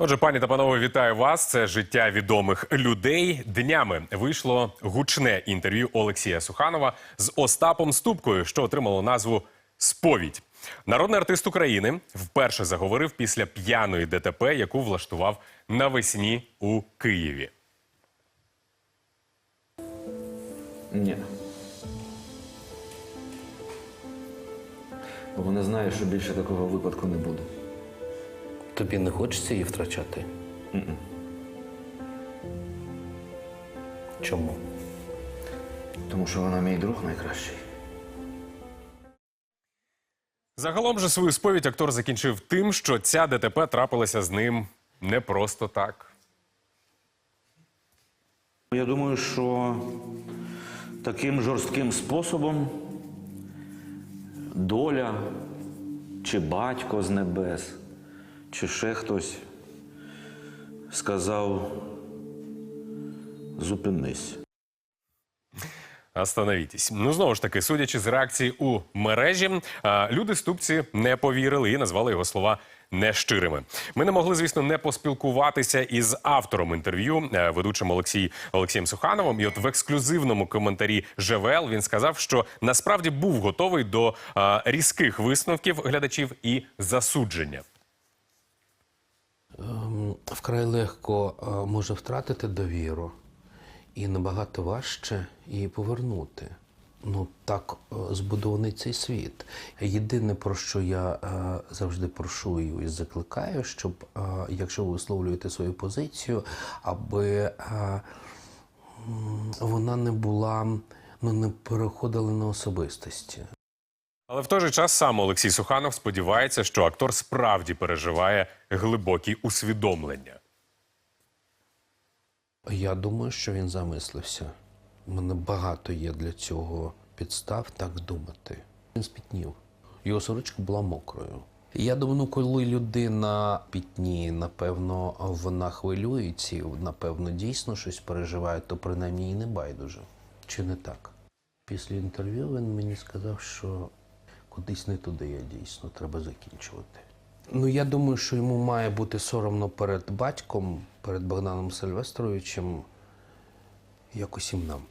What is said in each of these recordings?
Отже, пані та панове, вітаю вас. Це життя відомих людей. Днями вийшло гучне інтерв'ю Олексія Суханова з Остапом Ступкою, що отримало назву Сповідь. Народний артист України вперше заговорив після п'яної ДТП, яку влаштував навесні у Києві. Ні. Бо вона знає, що більше такого випадку не буде. Тобі не хочеться її втрачати? Чому? Тому що вона мій друг найкращий. Загалом же свою сповідь актор закінчив тим, що ця ДТП трапилася з ним не просто так. Я думаю, що таким жорстким способом доля чи батько з небес, чи ще хтось сказав зупинись. Остановітесь. Ну знову ж таки, судячи з реакції у мережі, люди ступці не повірили і назвали його слова нещирими. Ми не могли, звісно, не поспілкуватися із автором інтерв'ю, е, ведучим Олексій Олексієм Сухановим. І от в ексклюзивному коментарі ЖВЛ він сказав, що насправді був готовий до різких висновків глядачів і засудження. Вкрай легко е, може втратити довіру, і набагато важче її повернути. Ну так е, збудований цей світ. Єдине, про що я е, завжди прошу і закликаю, щоб якщо ви висловлюєте свою позицію, аби вона не була, ну не переходила на особистості. Але в той же час сам Олексій Суханов сподівається, що актор справді переживає глибокі усвідомлення. Я думаю, що він замислився. У мене багато є для цього підстав так думати. Він спітнів. Його сорочка була мокрою. Я думаю, ну, коли людина пітніє, напевно, вона хвилюється, напевно, дійсно щось переживає, то принаймні і не байдуже. Чи не так? Після інтерв'ю він мені сказав, що кудись не туди я дійсно, треба закінчувати. Ну, я думаю, що йому має бути соромно перед батьком, перед Богданом Сильвестровичем, як усім нам.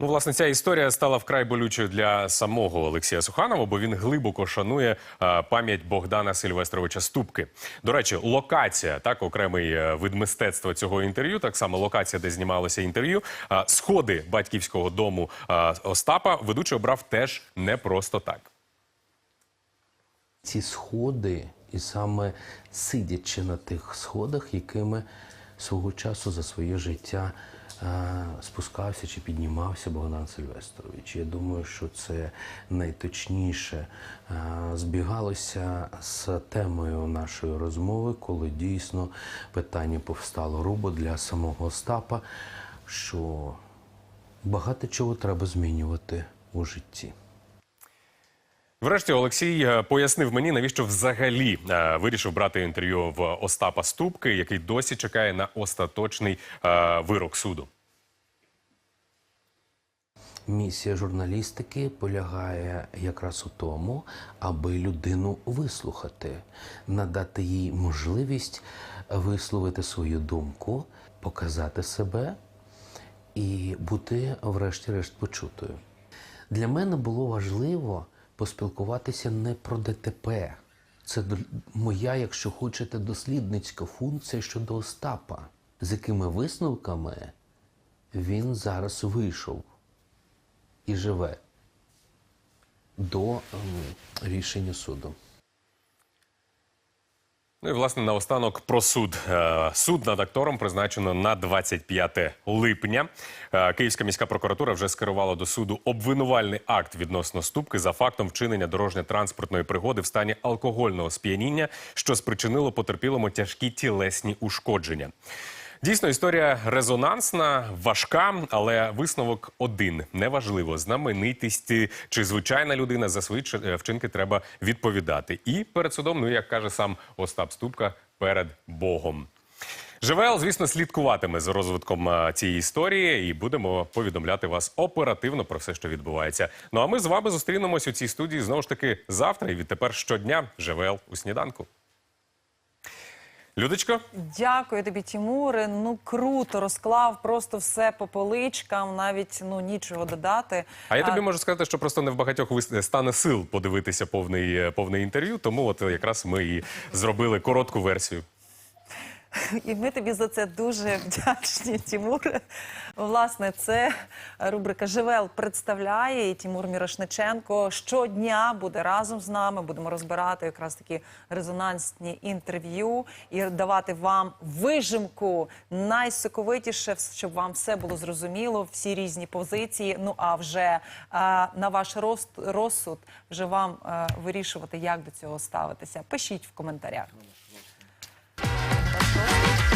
Ну, власне, ця історія стала вкрай болючою для самого Олексія Суханова, бо він глибоко шанує е, пам'ять Богдана Сильвестровича Ступки. До речі, локація, так, окремий е, вид мистецтва цього інтерв'ю, так само локація, де знімалося інтерв'ю. е, сходи батьківського дому е, Остапа ведучий обрав теж не просто так. Ці сходи, і саме сидячи на тих сходах, якими свого часу за своє життя е, спускався чи піднімався Богдан Сильвестрович. Я думаю, що це найточніше е, збігалося з темою нашої розмови, коли дійсно питання повстало рубо для самого Остапа, що багато чого треба змінювати у житті. Врешті Олексій е, пояснив мені, навіщо взагалі е, вирішив брати інтерв'ю в Остапа Ступки, який досі чекає на остаточний е, вирок суду. Місія журналістики полягає якраз у тому, аби людину вислухати, надати їй можливість висловити свою думку, показати себе і бути, врешті-решт, почутою. Для мене було важливо поспілкуватися не про ДТП. Це моя, якщо хочете, дослідницька функція щодо Остапа, з якими висновками він зараз вийшов і живе до ем, рішення суду. Ну і власне наостанок про суд. Е, Суд над актором призначено на 25 липня. Е, Київська міська прокуратура вже скерувала до суду обвинувальний акт відносно ступки за фактом вчинення дорожньо-транспортної пригоди в стані алкогольного сп'яніння, що спричинило потерпілому тяжкі тілесні ушкодження. Дійсно, історія резонансна, важка, але висновок один неважливо. Знаменитість чи звичайна людина за свої е, вчинки треба відповідати. І перед судом, ну як каже сам Остап Ступка, перед Богом. ЖВЛ, звісно, слідкуватиме за розвитком е, цієї історії і будемо повідомляти вас оперативно про все, що відбувається. Ну а ми з вами зустрінемось у цій студії знову ж таки завтра і відтепер щодня ЖВЛ у сніданку. Людочко, Дякую тобі, Тімуре. Ну круто розклав просто все по поличкам, навіть ну нічого додати. а я тобі можу сказати, що просто не в багатьох стане сил подивитися повний, е, повне інтерв'ю, тому от якраз ми і зробили коротку версію. І ми тобі за це дуже вдячні, Тімур. Власне, це рубрика Живел представляє і Тімур Мірошниченко щодня буде разом з нами. Будемо розбирати якраз такі резонансні інтерв'ю і давати вам вижимку найсоковитіше, щоб вам все було зрозуміло, всі різні позиції. Ну а вже е, на ваш роз- розсуд вже вам е, вирішувати, як до цього ставитися. Пишіть в коментарях. Bye.